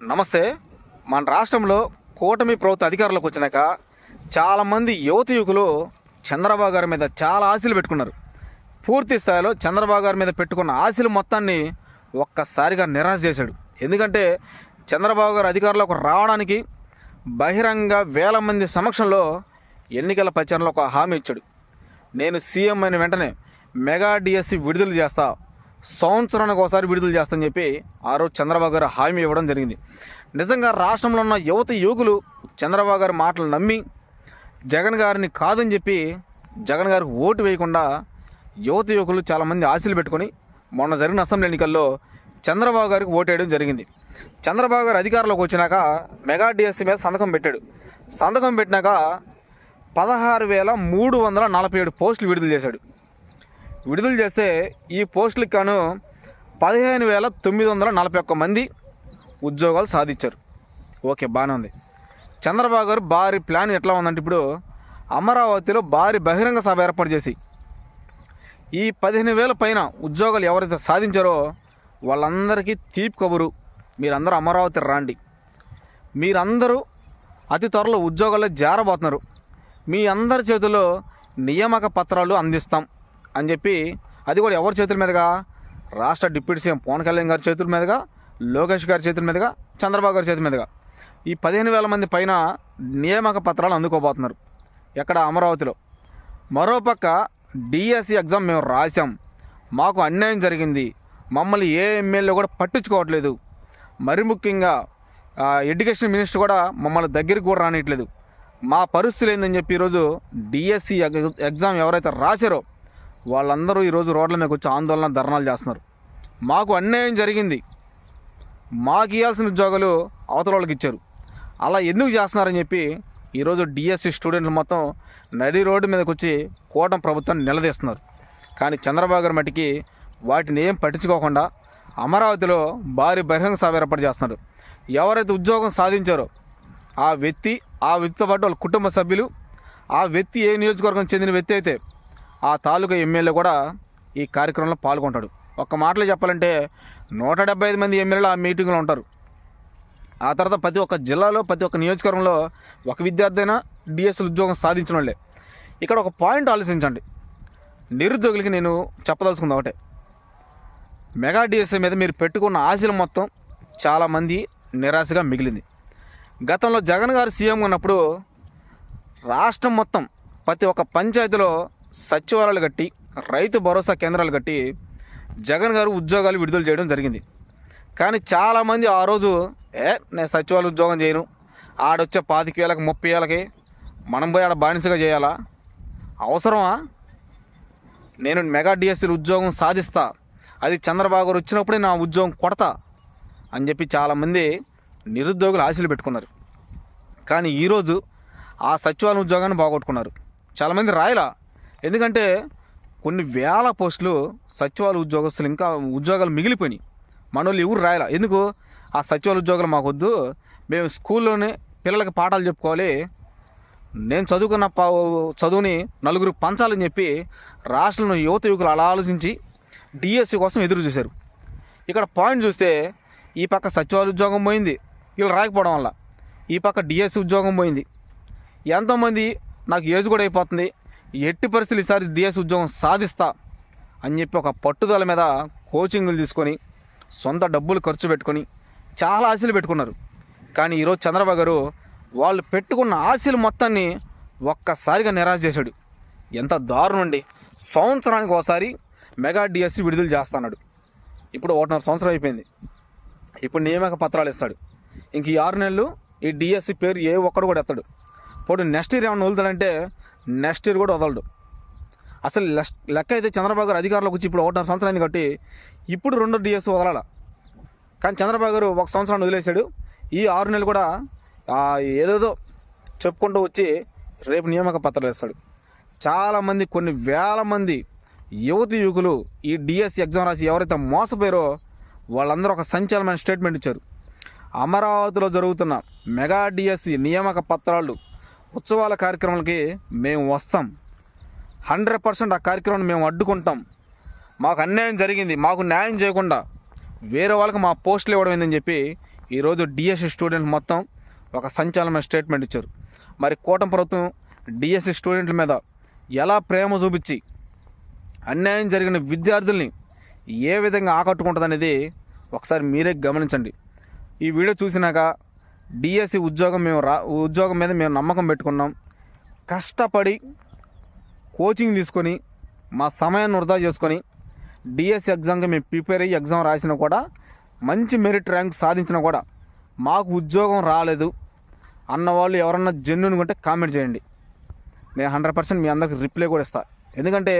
నమస్తే. మన రాష్ట్రంలో కూటమి ప్రభుత్వ అధికారంలోకి వచ్చినాక చాలామంది యువత యువకులు చంద్రబాబు గారి మీద చాలా ఆశలు పెట్టుకున్నారు. పూర్తి స్థాయిలో చంద్రబాబు గారి మీద పెట్టుకున్న ఆశలు మొత్తాన్ని ఒక్కసారిగా నిరాశ చేశాడు. ఎందుకంటే చంద్రబాబు గారు అధికారంలోకి రావడానికి బహిరంగ వేల మంది సమక్షంలో ఎన్నికల ప్రచారంలో ఒక హామీ ఇచ్చాడు. నేను సీఎం అయిన వెంటనే మెగా డిఎస్సి విడుదల చేస్తా సంవత్సరానికి ఒకసారి విడుదల చేస్తానని చెప్పి ఆ రోజు చంద్రబాబు గారు హామీ ఇవ్వడం జరిగింది. నిజంగా రాష్ట్రంలో ఉన్న యువత యువకులు చంద్రబాబు గారి మాటలు నమ్మి జగన్ గారిని కాదని చెప్పి జగన్ గారికి ఓటు వేయకుండా యువత యువకులు చాలామంది ఆశలు పెట్టుకొని మొన్న జరిగిన అసెంబ్లీ ఎన్నికల్లో చంద్రబాబు గారికి ఓటేయడం జరిగింది. చంద్రబాబు గారు అధికారంలోకి వచ్చినాక మెగా డిఎస్సి మీద సంతకం పెట్టాడు. సంతకం పెట్టినాక పదహారు వేల మూడు వందల నలభై ఏడు పోస్టులు విడుదల చేశాడు. విడుదల చేస్తే ఈ పోస్టులకు గాను పదిహేను వేల తొమ్మిది వందల నలభై ఒక్క మంది ఉద్యోగాలు సాధించారు. ఓకే బాగానే ఉంది. చంద్రబాబు గారు భారీ ప్లాన్ ఎట్లా ఉందంటే ఇప్పుడు అమరావతిలో భారీ బహిరంగ సభ ఏర్పాటు చేసి ఈ పదిహేను వేల పైన ఉద్యోగాలు ఎవరైతే సాధించారో వాళ్ళందరికీ తీపి కబురు మీరందరూ అమరావతి రాండి. మీరందరూ అతి త్వరలో ఉద్యోగాల్లో జారబోతున్నారు. మీ అందరి చేతిలో నియామక పత్రాలు అందిస్తాం. అని చెప్పి అది కూడా ఎవరి చేతుల మీదుగా? రాష్ట్ర డిప్యూటీ సీఎం పవన్ కళ్యాణ్ గారి చేతుల మీదుగా లోకేష్ గారి చేతుల మీదుగా చంద్రబాబు గారి చేతుల మీదుగా. ఈ పదిహేను వేల మంది పైన నియామక పత్రాలు అందుకోబోతున్నారు. ఎక్కడ? అమరావతిలో. మరోపక్క డిఎస్సి ఎగ్జామ్ మేము రాసాం మాకు అన్యాయం జరిగింది. మమ్మల్ని ఏ ఎమ్మెల్యే కూడా పట్టించుకోవట్లేదు. మరి ముఖ్యంగా ఎడ్యుకేషన్ మినిస్టర్ కూడా మమ్మల్ని దగ్గరికి కూడా రానియట్లేదు. మా పరిస్థితులు ఏందని చెప్పి ఈరోజు డిఎస్సి ఎగ్జామ్ ఎవరైతే రాశారో వాళ్ళందరూ ఈరోజు రోడ్ల మీద వచ్చి ఆందోళన ధర్నాలు చేస్తున్నారు. మాకు అన్యాయం జరిగింది. మాకు ఇవ్వాల్సిన ఉద్యోగాలు అవతల వాళ్ళకి ఇచ్చారు. అలా ఎందుకు చేస్తున్నారని చెప్పి ఈరోజు డిఎస్సి స్టూడెంట్లు మొత్తం నడి రోడ్డు మీదకి వచ్చి కూటమి ప్రభుత్వాన్ని నిలదీస్తున్నారు. కానీ చంద్రబాబు గారి మట్టికి వాటిని ఏం పట్టించుకోకుండా అమరావతిలో భారీ బహిరంగ సభ ఏర్పాటు చేస్తున్నారు. ఎవరైతే ఉద్యోగం సాధించారో ఆ వ్యక్తి ఆ వ్యక్తితో పాటు వాళ్ళ కుటుంబ సభ్యులు ఆ వ్యక్తి ఏ నియోజకవర్గం చెందిన వ్యక్తి అయితే ఆ తాలూకా ఎమ్మెల్యే కూడా ఈ కార్యక్రమంలో పాల్గొంటాడు. ఒక్క మాటలో చెప్పాలంటే నూట డెబ్బై ఐదు మంది ఎమ్మెల్యేలు ఆ మీటింగ్లో ఉంటారు. ఆ తర్వాత ప్రతి ఒక్క జిల్లాలో ప్రతి ఒక్క నియోజకవర్గంలో ఒక విద్యార్థి అయినా డిఎస్ఎల్ ఉద్యోగం సాధించిన వాళ్ళే. ఇక్కడ ఒక పాయింట్ ఆలోచించండి. నిరుద్యోగులకి నేను చెప్పదలుచుకుంది ఒకటే. మెగా డిఎస్ఏ మీద మీరు పెట్టుకున్న ఆశలు మొత్తం చాలామంది నిరాశగా మిగిలింది. గతంలో జగన్ గారు సీఎం ఉన్నప్పుడు రాష్ట్రం మొత్తం ప్రతి ఒక్క పంచాయతీలో సచివాలయాలు కట్టి రైతు భరోసా కేంద్రాలు కట్టి జగన్ గారు ఉద్యోగాలు విడుదల చేయడం జరిగింది. కానీ చాలామంది ఆ రోజు ఏ నేను సచివాలయ ఉద్యోగం చేయను. ఆడొచ్చే పాతిక వేలకు ముప్పై వేలకి మనం పోయి ఆడ బానిసగా చేయాలా? అవసరమా? నేను మెగా డిఎస్సీలు ఉద్యోగం సాధిస్తా. అది చంద్రబాబు గారు వచ్చినప్పుడే నా ఉద్యోగం కొడతా అని చెప్పి చాలామంది నిరుద్యోగులు ఆశలు పెట్టుకున్నారు. కానీ ఈరోజు ఆ సచివాలయం ఉద్యోగాన్ని బాగొట్టుకున్నారు. చాలామంది రాయలా? ఎందుకంటే కొన్ని వేల పోస్టులు సచివాలయ ఉద్యోగస్తులు ఇంకా ఉద్యోగాలు మిగిలిపోయినాయి. మనోళ్ళు ఎవరు రాయాల? ఎందుకు? ఆ సచివాలయ ఉద్యోగాలు మాకొద్దు. మేము స్కూల్లోనే పిల్లలకి పాఠాలు చెప్పుకోవాలి. నేను చదువుకున్న చదువుని నలుగురు పంచాలని చెప్పి రాష్ట్రంలో యువత యువకులు అలా ఆలోచించి డిఎస్సి కోసం ఎదురు చూశారు. ఇక్కడ పాయింట్ చూస్తే ఈ పక్క సచివాలయ ఉద్యోగం పోయింది. వీళ్ళు రాకపోవడం వల్ల ఈ పక్క డిఎస్సి ఉద్యోగం పోయింది. ఎంతోమంది నాకు ఏజ్ కూడా అయిపోతుంది. ఎట్టి పరిస్థితులు ఈసారి డిఎస్ ఉద్యోగం సాధిస్తా అని చెప్పి ఒక పట్టుదల మీద కోచింగ్లు తీసుకొని సొంత డబ్బులు ఖర్చు పెట్టుకొని చాలా ఆశలు పెట్టుకున్నారు. కానీ ఈరోజు చంద్రబాబు గారు వాళ్ళు పెట్టుకున్న ఆశలు మొత్తాన్ని ఒక్కసారిగా నిరాశ చేశాడు. ఎంత దారుణండి సంవత్సరానికి ఒకసారి మెగా డిఎస్సి విడుదల చేస్తున్నాడు. ఇప్పుడు ఒకటిన్నర సంవత్సరం అయిపోయింది. ఇప్పుడు నియామక పత్రాలు ఇస్తాడు. ఇంక ఈ ఆరు నెలలు ఈ డిఎస్సి పేరు ఏ ఒక్కడు కూడా ఎత్తాడు. ఇప్పుడు నెక్స్ట్ ఇయర్ ఏమైనా వదులుతాడంటే నెక్స్ట్ ఇయర్ కూడా వదలడు. అసలు లెస్- లెక్క అయితే చంద్రబాబు గారు అధికారంలోకి వచ్చి ఇప్పుడు ఒకటిన్నర సంవత్సరాన్ని కట్టి కాబట్టి ఇప్పుడు రెండు డిఎస్ వదలాల. కానీ చంద్రబాబు గారు ఒక సంవత్సరాన్ని వదిలేశాడు. ఈ ఆరు నెలలు కూడా ఏదేదో చెప్పుకుంటూ వచ్చి రేపు నియామక పత్రాలు వేస్తాడు. చాలామంది కొన్ని వేల మంది యువతి యువకులు ఈ డిఎస్సి ఎగ్జామ్ రాసి ఎవరైతే మోసపోయారో వాళ్ళందరూ ఒక సంచలనమైన స్టేట్మెంట్ ఇచ్చారు. అమరావతిలో జరుగుతున్న మెగా డిఎస్సి నియామక పత్రాలు ఉత్సవాల కార్యక్రమాలకి మేము వస్తాం. హండ్రెడ్ పర్సెంట్ ఆ కార్యక్రమాన్ని మేము అడ్డుకుంటాం. మాకు అన్యాయం జరిగింది. మాకు న్యాయం చేయకుండా వేరే వాళ్ళకి మా పోస్టులు ఇవ్వడం ఏందని చెప్పి ఈరోజు డిఎస్సి స్టూడెంట్ మొత్తం ఒక సంచలనమైన స్టేట్మెంట్ ఇచ్చారు. మరి కూటమి ప్రభుత్వం డిఎస్సి స్టూడెంట్ల మీద ఎలా ప్రేమ చూపించి అన్యాయం జరిగిన విద్యార్థుల్ని ఏ విధంగా ఆకట్టుకుంటుంది అనేది ఒకసారి మీరే గమనించండి. ఈ వీడియో చూసినాక డిఎస్సి ఉద్యోగం మేము రా ఉద్యోగం మీద మేము నమ్మకం పెట్టుకున్నాం. కష్టపడి కోచింగ్ తీసుకొని మా సమయాన్ని వృధా చేసుకొని డిఎస్సి ఎగ్జామ్కి మేము ప్రిపేర్ అయ్యి ఎగ్జామ్ రాసినా కూడా మంచి మెరిట్ ర్యాంక్ సాధించినా కూడా మాకు ఉద్యోగం రాలేదు అన్న వాళ్ళు ఎవరన్నా జెన్యున్ ఉంటే కామెంట్ చేయండి. నేను హండ్రెడ్ పర్సెంట్ మీ అందరికి రిప్లై కూడా ఇస్తాను ఎందుకంటే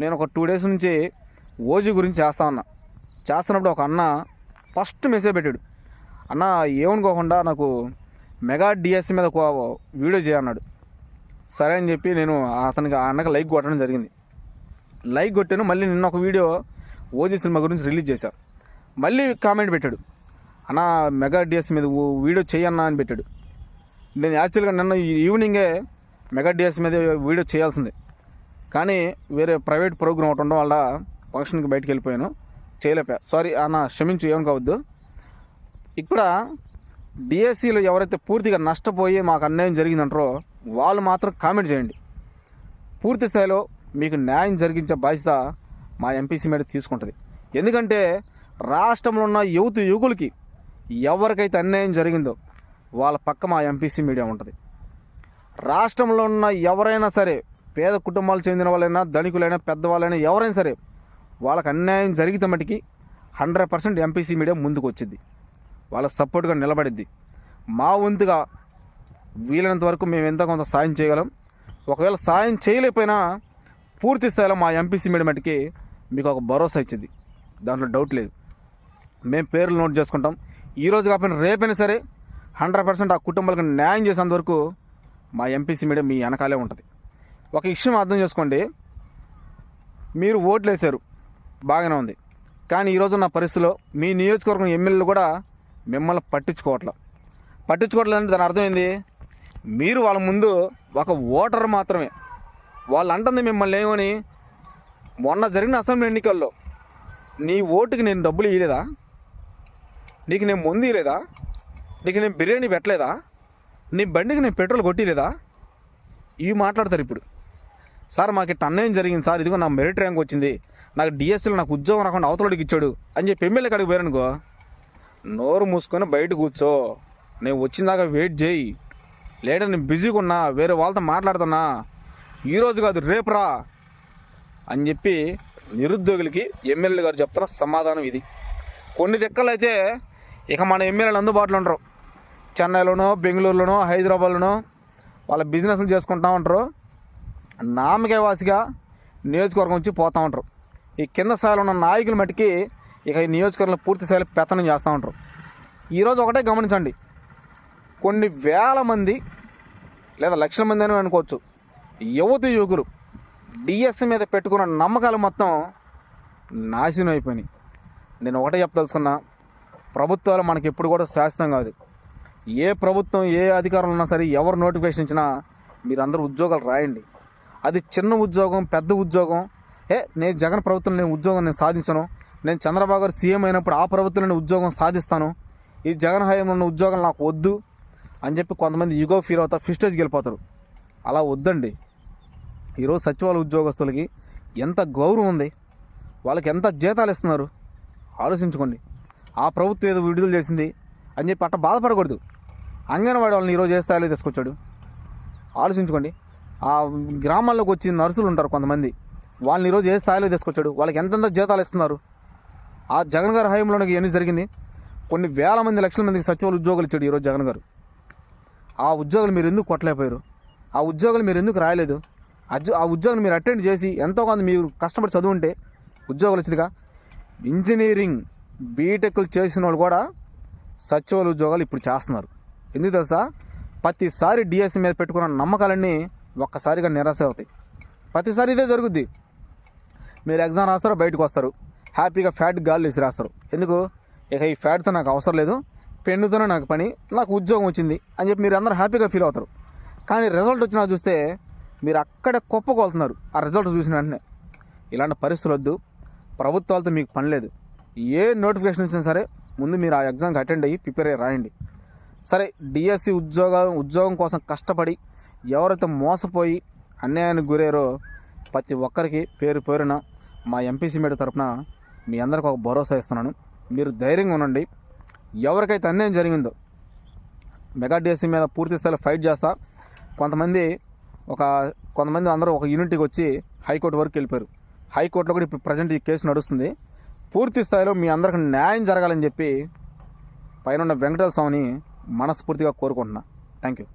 నేను ఒక టూ డేస్ నుంచి ఓజీ గురించి చేస్తా ఉన్నా. చేస్తున్నప్పుడు ఒక అన్న ఫస్ట్ మెసేజ్ పెట్టాడు. అన్న ఏమనుకోకుండా నాకు మెగా డిఎస్సి మీద ఒక వీడియో చేయన్నాడు సరే అని చెప్పి నేను అతనికి ఆ లైక్ కొట్టడం జరిగింది. లైక్ కొట్టాను మళ్ళీ నిన్న ఒక వీడియో ఓజీ సినిమా గురించి రిలీజ్ చేశాను మళ్ళీ కామెంట్ పెట్టాడు. అన్న మెగా డిఎస్ మీద ఓ వీడియో చేయన్నా అని పెట్టాడు. నేను యాక్చువల్గా నిన్న ఈవినింగే మెగా డిఎస్ మీద వీడియో చేయాల్సిందే. కానీ వేరే ప్రైవేట్ ప్రోగ్రామ్ ఒకటి ఉండడం వల్ల ఫంక్షన్కి బయటకు వెళ్ళిపోయాను. చేయలేపా సారీ అన్న క్షమించు ఏం కావద్దు. ఇక్కడ డిఎస్సిలో ఎవరైతే పూర్తిగా నష్టపోయి మాకు అన్యాయం జరిగిందంటారో వాళ్ళు మాత్రం కామెంట్ చేయండి. పూర్తి స్థాయిలో మీకు న్యాయం జరిగించే బాధ్యత మా ఎంపీసీ మీద తీసుకుంటుంది. ఎందుకంటే రాష్ట్రంలో ఉన్న యువత యువకులకి ఎవరికైతే అన్యాయం జరిగిందో వాళ్ళ పక్క మా ఎంపీసీ మీడియా ఉంటుంది. రాష్ట్రంలో ఉన్న ఎవరైనా సరే పేద కుటుంబాలు చెందిన వాళ్ళైనా ధనికులైనా పెద్దవాళ్ళైనా ఎవరైనా సరే వాళ్ళకి అన్యాయం జరిగితే మటుకి హండ్రెడ్ పర్సెంట్ ఎంపీసీ మీడియా ముందుకు వచ్చింది వాళ్ళ సపోర్ట్గా నిలబడిద్ది. మా వంతుగా వీలైనంత వరకు మేము ఎంత కొంత సాయం చేయగలం. ఒకవేళ సాయం చేయలేకపోయినా పూర్తి స్థాయిలో మా ఎంపీసీ మీడియా మీకు ఒక భరోసా ఇచ్చింది. దాంట్లో డౌట్ లేదు. మేము పేర్లు నోట్ చేసుకుంటాం. ఈ రోజు కాకపోయినా రేపైనా సరే హండ్రెడ్ పర్సెంట్ ఆ కుటుంబాలకు న్యాయం చేసేంత వరకు మా ఎంపీసీ మీడియా మీ వెనకాలే ఉంటుంది. ఒక విషయం అర్థం చేసుకోండి. మీరు ఓట్లు వేశారు బాగానే ఉంది. కానీ ఈరోజు నా పరిస్థితిలో మీ నియోజకవర్గం ఎమ్మెల్యేలు కూడా మిమ్మల్ని పట్టించుకోవట్లేదు పట్టించుకోవట్లేదంటే దాని అర్థం ఏంది? మీరు వాళ్ళ ముందు ఒక ఓటర్ మాత్రమే. వాళ్ళు అంటుంది మిమ్మల్ని ఏమని మొన్న జరిగిన అసెంబ్లీ ఎన్నికల్లో నీ ఓటుకి నేను డబ్బులు ఇవ్వలేదా నీకు నేను ముందు ఇవ్వలేదా నీకు నేను బిర్యానీ పెట్టలేదా? నీ బండికి నేను పెట్రోల్ కొట్టిలేదా ఇవి మాట్లాడతారు ఇప్పుడు. సార్ మాకు ఇట్ట అన్యాయం జరిగింది సార్. ఇదిగో నా మెరిట్ ర్యాంక్ వచ్చింది. నాకు డిఎస్సీలో నాకు ఉద్యోగం రాకుండా అవతలడికి ఇచ్చాడు అని చెప్పి ఎమ్మెల్యే కాడికి పోయారనుకో నోరు మూసుకొని బయట కూర్చో. నేను వచ్చిందాకా వెయిట్ చేయి. లేదంటే నేను బిజీగా ఉన్నా వేరే వాళ్ళతో మాట్లాడుతున్నా. ఈరోజు కాదు రేపు రా అని చెప్పి నిరుద్యోగులకి ఎమ్మెల్యే గారు చెప్తున్న సమాధానం ఇది. కొన్ని దిక్కలు అయితే ఇక మన ఎమ్మెల్యేలు అందుబాటులో ఉండరు. చెన్నైలోనో బెంగళూరులోనో హైదరాబాద్లోనో వాళ్ళ బిజినెస్లు చేసుకుంటా ఉంటారు. నామకే వాసిగా నియోజకవర్గం వచ్చి పోతూ ఉంటారు. ఈ కింద స్థాయిలో ఉన్న నాయకుల మట్టికి ఇక ఈ నియోజకవర్గంలో పూర్తి స్థాయిలో పెత్తనం చేస్తూ ఉంటారు. ఈరోజు ఒకటే గమనించండి. కొన్ని వేల మంది లేదా లక్షల మంది అని అనుకోవచ్చు. యువతి యువకులు డిఎస్సి మీద పెట్టుకున్న నమ్మకాలు మొత్తం నాశనం అయిపోయినాయి. నేను ఒకటే చెప్పదలుచుకున్నా ప్రభుత్వాలు మనకి ఎప్పుడు కూడా శాశ్వతం కాదు. ఏ ప్రభుత్వం ఏ అధికారులు ఉన్నా సరే ఎవరు నోటిఫికేషన్ ఇచ్చినా మీరందరూ ఉద్యోగాలు రాయండి. అది చిన్న ఉద్యోగం పెద్ద ఉద్యోగం. ఏ నేను జగన్ ప్రభుత్వం నేను ఉద్యోగం నేను సాధించను. నేను చంద్రబాబు గారు సీఎం అయినప్పుడు ఆ ప్రభుత్వం ఉద్యోగం సాధిస్తాను. ఈ జగన్ హయాంలో ఉన్న ఉద్యోగం నాకు వద్దు అని చెప్పి కొంతమంది యుగో ఫీల్ అవుతారు ఫిస్టేజ్కి వెళ్ళిపోతారు. అలా వద్దండి. ఈరోజు సచివాలయ ఉద్యోగస్తులకి ఎంత గౌరవం ఉంది. వాళ్ళకి ఎంత జీతాలు ఇస్తున్నారు. ఆలోచించుకోండి. ఆ ప్రభుత్వం ఏదో విడుదల చేసింది అని చెప్పి అట్ట బాధపడకూడదు. అంగన్వాడీ వాళ్ళని ఈరోజు ఏ స్థాయిలో తీసుకొచ్చాడు? ఆలోచించుకోండి. ఆ గ్రామాల్లోకి వచ్చి నర్సులు ఉంటారు కొంతమంది. వాళ్ళని ఈరోజు ఏ స్థాయిలో తీసుకొచ్చాడు? వాళ్ళకి ఎంతెంత జీతాలు ఇస్తున్నారు? ఆ జగన్ గారి హయాంలో ఇవన్నీ జరిగింది. కొన్ని వేల మంది లక్షల మందికి సచివాలు ఉద్యోగాలు ఇచ్చాడు ఈరోజు జగన్ గారు. ఆ ఉద్యోగాలు మీరు ఎందుకు కొట్టలేకపోయారు? ఆ ఉద్యోగాలు మీరు ఎందుకు రాయలేదు? ఆ ఉద్యోగం మీరు అటెండ్ చేసి ఎంతో కొంత మీరు కష్టపడి చదువుంటే ఉద్యోగాలు వచ్చిందిగా? ఇంజనీరింగ్ బీటెక్లు చేసిన వాళ్ళు కూడా సచివాలయ ఉద్యోగాలు ఇప్పుడు చేస్తున్నారు. ఎందుకు తెలుసా? ప్రతిసారి డిఎస్సి మీద పెట్టుకున్న నమ్మకాలన్నీ ఒక్కసారిగా నిరాశ అవుతాయి. ప్రతిసారి ఇదే జరుగుద్ది. మీరు ఎగ్జామ్ రాస్తారు బయటకు వస్తారు. హ్యాపీగా ఫ్యాట్ గాలి విసిరేస్తారు ఎందుకు? ఇక ఈ ఫ్యాట్తో నాకు అవసరం లేదు. పెన్నుతోనే నాకు పని నాకు ఉద్యోగం వచ్చింది అని చెప్పి మీరు అందరూ హ్యాపీగా ఫీల్ అవుతారు. కానీ రిజల్ట్ వచ్చినా చూస్తే మీరు అక్కడే కుప్పకొలుతున్నారు. ఆ రిజల్ట్ చూసిన వెంటనే. ఇలాంటి పరిస్థితులు వద్దు. ప్రభుత్వాలతో మీకు పని లేదు. ఏ నోటిఫికేషన్ వచ్చినా సరే ముందు మీరు ఆ ఎగ్జామ్కి అటెండ్ అయ్యి ప్రిపేర్ అయ్యి రాయండి. సరే డిఎస్సి ఉద్యోగం ఉద్యోగం కోసం కష్టపడి ఎవరైతే మోసపోయి అన్యాయానికి గురయ్యారో ప్రతి ఒక్కరికి పేరు పేరున మా ఎంపీసీ మీడియా తరపున మీ అందరికి ఒక భరోసా ఇస్తున్నాను. మీరు ధైర్యంగా ఉండండి. ఎవరికైతే అన్యాయం జరిగిందో మెగా డిఎస్సీ మీద పూర్తి స్థాయిలో ఫైట్ చేస్తా. కొంతమంది ఒక కొంతమంది అందరూ ఒక యూనిట్కి వచ్చి హైకోర్టు వరకు వెళ్ళిపోయారు. హైకోర్టులో కూడా ఇప్పుడు ప్రజెంట్ ఈ కేసు నడుస్తుంది. పూర్తి స్థాయిలో మీ అందరికి న్యాయం జరగాలని చెప్పి పైన ఉన్న వెంకటేశ్వర స్వామిని మనస్ఫూర్తిగా కోరుకుంటున్నా. Thank you